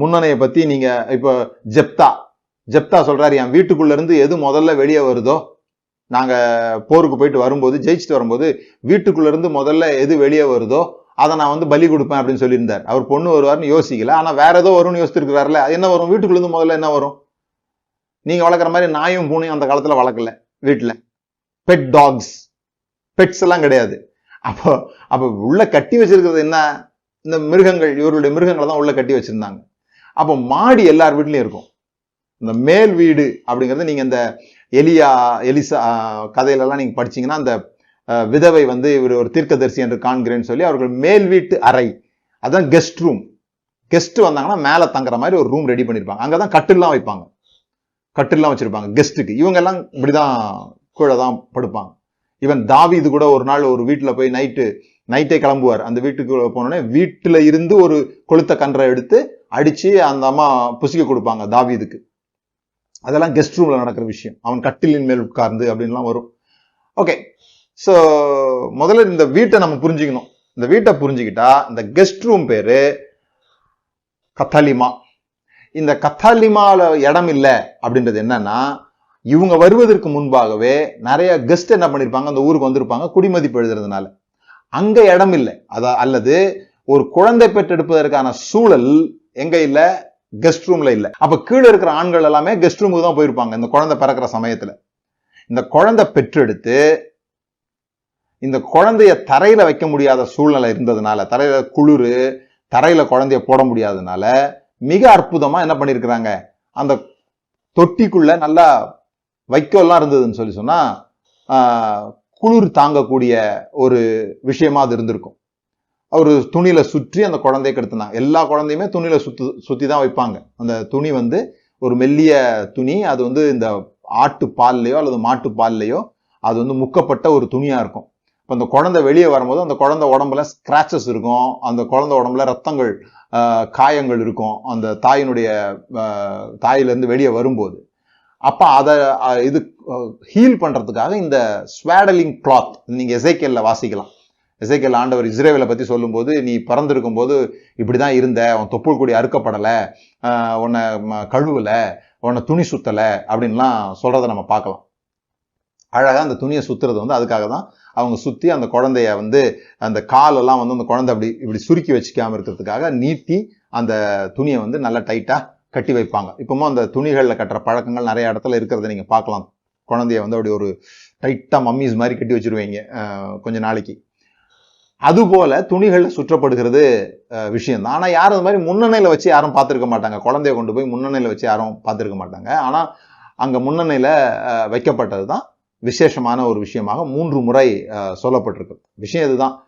முன்னணையை பத்தி நீங்க இப்போ ஜெப்தா ஜெப்தா சொல்றாரு என் வீட்டுக்குள்ள இருந்து எது முதல்ல வெளியே வருதோ நாங்க போருக்கு போயிட்டு வரும்போது ஜெயிச்சுட்டு வரும்போது வீட்டுக்குள்ள இருந்து முதல்ல எது வெளியே வருதோ அதை நான் வந்து பலி கொடுப்பேன் அப்படின்னு சொல்லியிருந்தார். அவர் பொண்ணு வருவார்னு யோசிக்கல. ஆனா வேற ஏதோ வரும்னு யோசிச்சிருக்கிறாருல அது என்ன வரும்? வீட்டுக்குள்ள இருந்து முதல்ல என்ன வரும்? நீங்க வளர்க்குற மாதிரி நாயும் பூனையும் அந்த காலத்துல வளர்க்கல வீட்டுல பெட் டாக்ஸ் பெட்ஸ் எல்லாம் கிடையாது. அப்போ அப்போ உள்ள கட்டி வச்சிருக்கிறது என்ன? இந்த மிருகங்கள் இவருடைய மிருகங்களை தான் உள்ள கட்டி வச்சிருந்தாங்க. அப்போ மாடி எல்லார் வீட்லையும் இருக்கும். இந்த மேல் வீடு அப்படிங்கிறது நீங்க இந்த எலியா எலிசா கதையிலலாம் நீங்கள் நீங்க படிச்சீங்கன்னா அந்த விதவை வந்து இவர் ஒரு தீர்க்கதரிசி என்று காண்கிறேன்னு சொல்லி அவர்கள் மேல் வீட்டு அறை. அதுதான் கெஸ்ட் ரூம் கெஸ்ட் வந்தாங்கன்னா மேலே தங்குற மாதிரி ஒரு ரூம் ரெடி பண்ணியிருப்பாங்க அங்கே தான் கட்டில்லாம் வைப்பாங்க. கட்டில்லாம் வச்சுருப்பாங்க கெஸ்ட்டுக்கு இவங்க எல்லாம் இப்படிதான் கீழே தான் படுப்பாங்க. ஈவன் இது கூட ஒரு நாள் ஒரு வீட்டில் போய் நைட்டு நைட்டே கிளம்புவார். அந்த வீட்டுக்கு போனோடனே வீட்டில் இருந்து ஒரு கொளுத்த கன்றை எடுத்து அடித்து அந்த அம்மா புசிக்க கொடுப்பாங்க தாவீதுக்கு. அதெல்லாம் கெஸ்ட் ரூமில் நடக்கிற விஷயம். அவன் கட்டிலின் மேல் உட்கார்ந்து அப்படின்லாம் வரும். ஓகே ஸோ முதல்ல இந்த வீட்டை நம்ம புரிஞ்சுக்கணும். இந்த வீட்டை புரிஞ்சுக்கிட்டா இந்த கெஸ்ட் ரூம் பேர் கத்தாலிமா. இந்த கத்தாலிமாவில் இடம் இல்லை அப்படின்றது என்னன்னா இவங்க வருவதற்கு முன்பாகவே நிறைய கெஸ்ட் என்ன பண்ணியிருப்பாங்க அந்த ஊருக்கு வந்திருப்பாங்க குடிமதிப்பு எழுதுறதுனால. அங்கே இடம் இல்லை. அத அல்லது ஒரு குழந்தை பெற்றெடுப்பதற்கான சூழல் எங்க இல்ல? கெஸ்ட் ரூம்ல இல்ல. அப்ப கீழே இருக்கிற ஆண்கள் எல்லாமே கெஸ்ட் ரூமுக்கு தான் போயிருப்பாங்க இந்த குழந்தை பிறக்கிற சமயத்துல. இந்த குழந்தை பெற்றெடுத்து இந்த குழந்தைய தரையில வைக்க முடியாத சூழ்நிலை இருந்ததுனால தரையில குளிரு தரையில குழந்தைய போட முடியாததுனால மிக அற்புதமா என்ன பண்ணிருக்கிறாங்க? அந்த தொட்டிக்குள்ள நல்லா வைக்கோல்லாம் இருந்ததுன்னு சொல்லி சொன்னா குளிர் தாங்கக்கூடிய ஒரு விஷயமா அது இருந்திருக்கும். ஒரு துணியில சுற்றி அந்த குழந்தைய கெடுத்துனாங்க. எல்லா குழந்தையுமே துணியில சுத்து சுற்றி தான் வைப்பாங்க. அந்த துணி வந்து ஒரு மெல்லிய துணி அது வந்து இந்த ஆட்டு பால்லையோ அல்லது மாட்டு பால்லையோ அது வந்து முக்கப்பட்ட ஒரு துணியா இருக்கும். இப்போ அந்த குழந்தை வெளியே வரும்போது அந்த குழந்தை உடம்புல ஸ்க்ராச்சஸ் இருக்கும். அந்த குழந்தை உடம்புல ரத்தங்கள் காயங்கள் இருக்கும். அந்த தாயினுடைய தாயிலேருந்து வெளியே வரும்போது. அப்போ அதை இது ஹீல் பண்ணுறதுக்காக இந்த ஸ்வேடலிங் கிளாத் நீங்கள் எசைக்கல்ல வாசிக்கலாம். இசைக்கல் ஆண்டவர் இஸ்ரேவேலை பற்றி சொல்லும்போது நீ பிறந்திருக்கும் போது இப்படி தான் இருந்த. உன் தொப்புள் கொடி அறுக்கப்படலை. உன்னை ம- உன்னை துணி சுத்தலை. அப்படின்லாம் சொல்கிறத நம்ம பார்க்கலாம். அழகாக அந்த துணியை சுத்துறது வந்து அதுக்காக தான் அவங்க சுற்றி அந்த குழந்தைய வந்து அந்த காலெல்லாம் வந்து அந்த குழந்தை அப்படி இப்படி சுருக்கி வச்சுக்காமல் இருக்கிறதுக்காக நீட்டி அந்த துணியை வந்து நல்லா டைட்டாக கட்டி வைப்பாங்க. இப்பவும் அந்த துணிகளில் கட்டுற பழக்கங்கள் நிறைய இடத்துல இருக்கிறத நீங்கள் பார்க்கலாம். குழந்தைய வந்து அப்படி ஒரு டைட்டாக மம்மிஸ் மாதிரி கட்டி வச்சிருவீங்க கொஞ்சம் நாளைக்கு. அதுபோல துணிகளில் சுற்றப்படுகிறது விஷயந்தான் விஷயம் தான் யாரும் அது மாதிரி முன்னணியில வச்சு யாரும் பார்த்துருக்க மாட்டாங்க. குழந்தைய கொண்டு போய் முன்னணையில் வச்சு யாரும் பார்த்துருக்க மாட்டாங்க. ஆனால் அங்கே முன்னணையில் வைக்கப்பட்டது தான் விசேஷமான ஒரு விஷயமாக மூன்று முறை சொல்லப்பட்டிருக்கு. விஷயம் இதுதான்.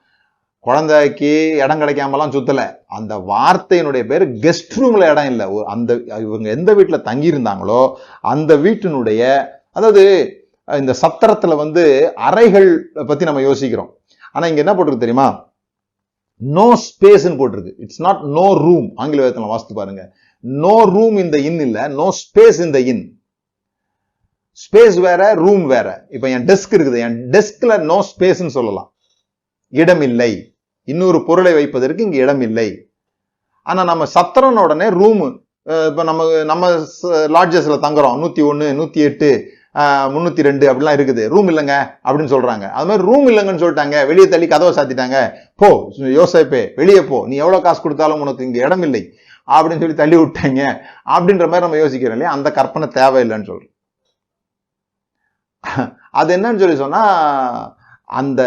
குழந்தைக்கு இடம் கிடைக்காமலாம் சுத்தலை. அந்த வார்த்தையினுடைய பேர் கெஸ்ட் ரூமில் இடம் இல்லை. ஒரு- அந்த இவங்க எந்த வீட்டில் தங்கியிருந்தாங்களோ அந்த வீட்டினுடைய அதாவது இந்த சத்திரத்தில் வந்து அறைகள் பற்றி நம்ம யோசிக்கிறோம். ஆனால் இங்கே என்ன போட்டிருக்கு தெரியுமா? நோ ஸ்பேஸ்ன்னு போட்டிருக்கு. இட்ஸ் நாட் நோ ரூம் ஆங்கில வேதத்துல வாசித்து பாருங்க. நோ ரூம் இந்த இன் இல்லை நோ ஸ்பேஸ் இந்த இன் ஸ்பேஸ் வேற ரூம் வேற. இப்போ என் டெஸ்க் இருக்குது. என் டெஸ்க்ல நோ ஸ்பேஸ்ன்னு சொல்லலாம். இடம் இல்லை. இன்னொரு பொருளை வைப்பதற்கு இங்கே இடம் இல்லை. ஆனால் நம்ம சத்திரன உடனே ரூமு இப்போ நம்ம நம்ம லாட்ஜஸ்ல தங்குறோம். நூற்றி ஒன்று நூற்றி எட்டு. முந்நூற்றி ரெண்டு அப்படிலாம் இருக்குது. ரூம் இல்லைங்க அப்படின்னு சொல்றாங்க. அது மாதிரி ரூம் இல்லைங்கன்னு சொல்லிட்டாங்க. வெளியே தள்ளி கதவை சாத்திட்டாங்க. போ யோசிப்பே வெளியே போ. நீ எவ்வளவு காசு கொடுத்தாலும் உனக்கு இங்க இடம் இல்லை. அப்படின்னு சொல்லி தள்ளி விட்டாங்க. அப்படின்ற மாதிரி நம்ம யோசிக்கிறோம் இல்லையா? அந்த கற்பனை தேவையில்லைன்னு சொல்கிறோம் அது என்னன்னு சொல்லி சொன்னா அந்த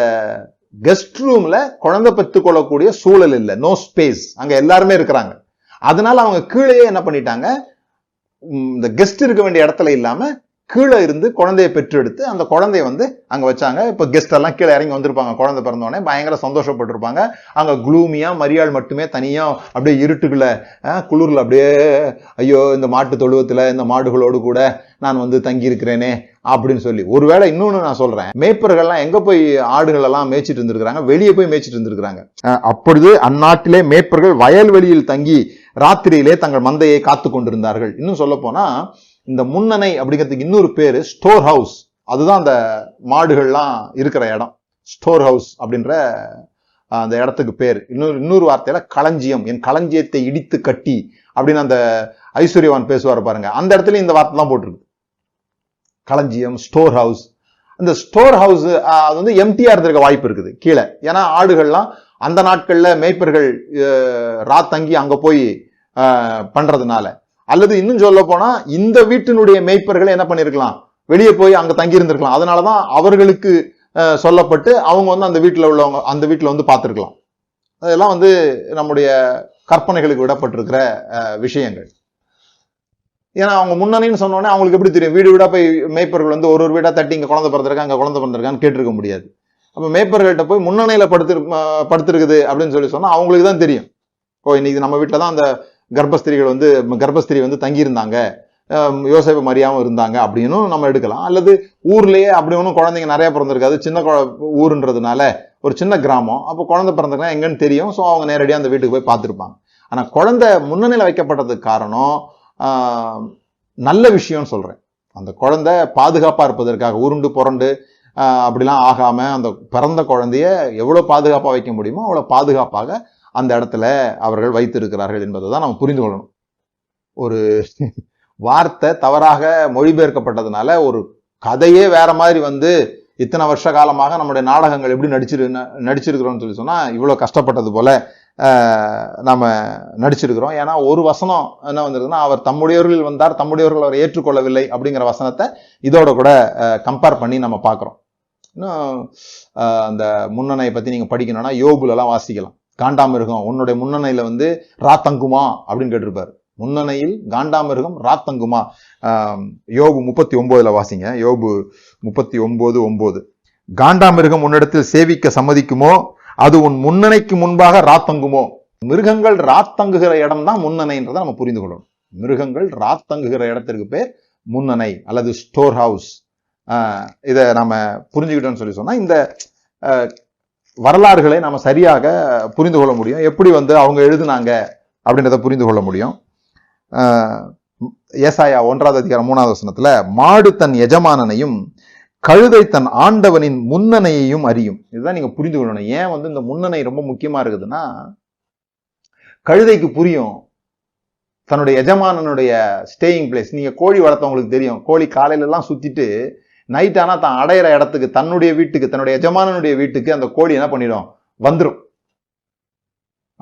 கெஸ்ட் ரூம்ல குழந்தை பெற்றுக்கொள்ளக்கூடிய சூழல் இல்லை. நோ ஸ்பேஸ் அங்க எல்லாருமே இருக்கிறாங்க. அதனால அவங்க கீழேயே என்ன பண்ணிட்டாங்க? இந்த கெஸ்ட் இருக்க வேண்டிய இடத்துல இல்லாமல் கீழே இருந்து குழந்தைய பெற்றெடுத்து அந்த குழந்தைய வந்து அங்க வச்சாங்க. இப்போ கெஸ்ட் எல்லாம் கீழே இறங்கி வந்திருப்பாங்க. குழந்தை பிறந்தோடனே பயங்கர சந்தோஷப்பட்டிருப்பாங்க. அங்க குளூமியாக மரியாள் மட்டுமே தனியாக அப்படியே இருட்டுக்குள்ள குளிரில் அப்படியே ஐயோ இந்த மாட்டு தொழுவத்தில் இந்த மாடுகளோடு கூட நான் வந்து தங்கியிருக்கிறேனே அப்படின்னு சொல்லி. ஒருவேளை இன்னொன்னு நான் சொல்கிறேன் மேய்ப்பர்கள்லாம் எங்கே போய் ஆடுகள் எல்லாம் மேய்ச்சிட்டு இருந்திருக்கிறாங்க? வெளியே போய் மேய்ச்சிட்டு இருந்திருக்கிறாங்க. அப்பொழுது அந்நாட்டிலே மேய்ப்பர்கள் வயல்வெளியில் தங்கி ராத்திரியிலே தங்கள் மந்தையை காத்து கொண்டிருந்தார்கள் இன்னும் சொல்ல போனால் இந்த முன்னணை அப்படிங்கிறதுக்கு இன்னொரு பேர் ஸ்டோர் ஹவுஸ். அதுதான் அந்த மாடுகள்லாம் இருக்கிற இடம். ஸ்டோர் ஹவுஸ் அப்படின்ற அந்த இடத்துக்கு பேர். இன்னொரு இன்னொரு வார்த்தையில களஞ்சியம். என் களஞ்சியத்தை இடித்து கட்டி அப்படின்னு அந்த ஐஸ்வர்யவான் பேசுவார் பாருங்க. அந்த இடத்துல இந்த வார்த்தை தான் போட்டிருக்கு. களஞ்சியம் ஸ்டோர் ஹவுஸ். இந்த ஸ்டோர் ஹவுஸ் அது வந்து எம்டிஆர் இருந்திருக்க வாய்ப்பு இருக்குது. கீழே. ஏன்னா ஆடுகள்லாம் அந்த நாட்களில் மேய்ப்பர்கள் அஹ், ராத்தங்கி அங்கே போய் பண்ணுறதுனால அல்லது இன்னும் சொல்ல போனா இந்த வீட்டினுடைய மேய்ப்பர்கள் என்ன பண்ணிருக்கலாம்? வெளியே போய் அங்க தங்கி இருந்திருக்கலாம் அதனாலதான் அவர்களுக்கு சொல்லப்பட்டு அவங்க வந்து அந்த வீட்டில் உள்ளவங்க அந்த வீட்டில் வந்து பார்த்துருக்கலாம். அதெல்லாம் வந்து நம்முடைய கற்பனைகளுக்கு விடப்பட்டிருக்கிற விஷயங்கள். ஏன்னா அவங்க முன்னணின்னு சொன்னோடனே அவங்களுக்கு எப்படி தெரியும்? வீடு வீடாக போய் மேய்ப்பர்கள் வந்து ஒரு ஒரு வீடாக தட்டி இங்க குழந்தை பிறந்திருக்கா அங்கே குழந்தை பிறந்திருக்கான்னு கேட்டிருக்க முடியாது. அப்போ மேய்ப்பர்கள்ட்ட போய் முன்னணியில படுத்து படுத்திருக்குது அப்படின்னு சொல்லி சொன்னால் அவங்களுக்கு தான் தெரியும். ஓ இன்னைக்கு நம்ம வீட்டில் தான் அந்த கர்ப்பஸ்திரிகள் வந்து கர்ப்பஸ்திரி வந்து தங்கியிருந்தாங்க. அஹ் மரியாமல் இருந்தாங்க அப்படின்னும் நம்ம எடுக்கலாம். அல்லது ஊர்லேயே அப்படி ஒன்றும் குழந்தைங்க நிறையா பிறந்திருக்காது. சின்ன குழ- ஊருன்றதுனால ஒரு சின்ன கிராமம். அப்போ குழந்தை பிறந்திருக்கா எங்கன்னு தெரியும். ஸோ அவங்க நேரடியாக அந்த வீட்டுக்கு போய் பார்த்துருப்பாங்க. ஆனால் குழந்தை முன்னணியில் வைக்கப்பட்டதுக்கு காரணம் நல்ல விஷயம்னு சொல்கிறேன் அந்த குழந்தை பாதுகாப்பாக இருப்பதற்காக உருண்டு புரண்டு அப்படிலாம் ஆகாமல் அந்த பிறந்த குழந்தைய எவ்வளோ பாதுகாப்பாக வைக்க முடியுமோ அவ்வளோ பாதுகாப்பாக அந்த இடத்துல அவர்கள் வைத்திருக்கிறார்கள் என்பதை தான் நம்ம புரிந்து கொள்ளணும். ஒரு வார்த்தை தவறாக மொழிபெயர்க்கப்பட்டதுனால ஒரு கதையே வேற மாதிரி வந்து இத்தனை வருஷ காலமாக நம்முடைய நாடகங்கள் எப்படி நடிச்சிரு நடிச்சிருக்கிறோம்னு சொல்லி சொன்னால் இவ்வளோ கஷ்டப்பட்டது போல நம்ம நடிச்சிருக்கிறோம். ஏன்னா ஒரு வசனம் என்ன வந்திருக்குன்னா அவர் தம்முடையவர்கள் வந்தார் தம்முடையவர்கள் அவரை ஏற்றுக்கொள்ளவில்லை அப்படிங்கிற வசனத்தை இதோட கூட கம்பேர் பண்ணி நம்ம பார்க்குறோம். இன்னும் அந்த முன்னணையை பற்றி நீங்கள் படிக்கணும்னா யோபுலெல்லாம் வாசிக்கலாம். காண்டாமிருகம் உன்னுடைய முன்னணையில வந்து ராத்தங்குமா அப்படின்னு கேட்டிருப்பாரு. முன்னணையில் காண்டாமிருகம் ராத்தங்குமா. யோபு முப்பத்தி ஒன்பதுல வாசிங்க. யோபு முப்பத்தி ஒன்பது ஒன்பது காண்டாமிருகம் உன்னிடத்தில் சேவிக்க சம்மதிக்குமோ? அது உன் முன்னணைக்கு முன்பாக ராத்தங்குமோ? மிருகங்கள் ராத்தங்குகிற இடம் தான் முன்னணைன்றதை நம்ம புரிந்து கொள்ளணும். மிருகங்கள் ராத்தங்குகிற இடத்திற்கு பேர் முன்னணை அல்லது ஸ்டோர் ஹவுஸ் இதை நம்ம புரிஞ்சுக்கிட்டோம்னு சொல்லி சொன்னால் இந்த வரலாறுகளை நம்ம சரியாக புரிந்து கொள்ள முடியும். எப்படி வந்து அவங்க எழுதுனாங்க அப்படின்றத புரிந்து கொள்ள முடியும். ஏசாயா ஒன்றாவது அதிகாரம் மூணாவது வசனத்தில் மாடு தன் எஜமானனையும் கழுதை தன் ஆண்டவனின் முன்னணையையும் அறியும். இதுதான் நீங்கள் புரிந்து கொள்ளணும். ஏன் வந்து இந்த முன்னணை ரொம்ப முக்கியமாக இருக்குதுன்னா கழுதைக்கு புரியும். தன்னுடைய எஜமானனுடைய ஸ்டேயிங் பிளேஸ் நீங்கள் கோழி வளர்த்தவங்களுக்கு தெரியும். கோழி காலையிலலாம் சுற்றிட்டு நைட் ஆனால் தான் அடையிற இடத்துக்கு தன்னுடைய வீட்டுக்கு தன்னுடைய எஜமானனுடைய வீட்டுக்கு அந்த கோழி என்ன பண்ணிடும்? வந்துடும்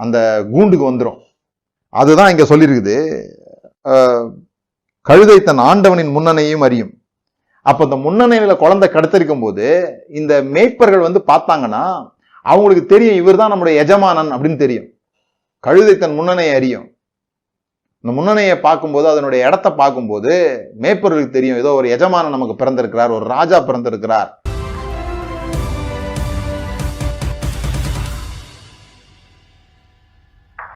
அந்த கூண்டுக்கு வந்துடும் அதுதான் இங்கே சொல்லியிருக்குது கழுதை தன் ஆண்டவனின் முன்னணையும் அறியும். அப்போ இந்த முன்னணையில் குழந்தை கடத்திருக்கும் போது இந்த மேய்ப்பர்கள் வந்து பார்த்தாங்கன்னா அவங்களுக்கு தெரியும் இவர் தான் நம்முடைய எஜமானன் அப்படின்னு தெரியும். கழுதை தன் முன்னணையை அறியும். இந்த முன்னணையை பார்க்கும்போது அதனுடைய இடத்த பார்க்கும்போது மேய்ப்பொருளுக்கு தெரியும். ஏதோ ஒரு எஜமானன் நமக்கு பிறந்திருக்கிறார் ஒரு ராஜா பிறந்திருக்கிறார்.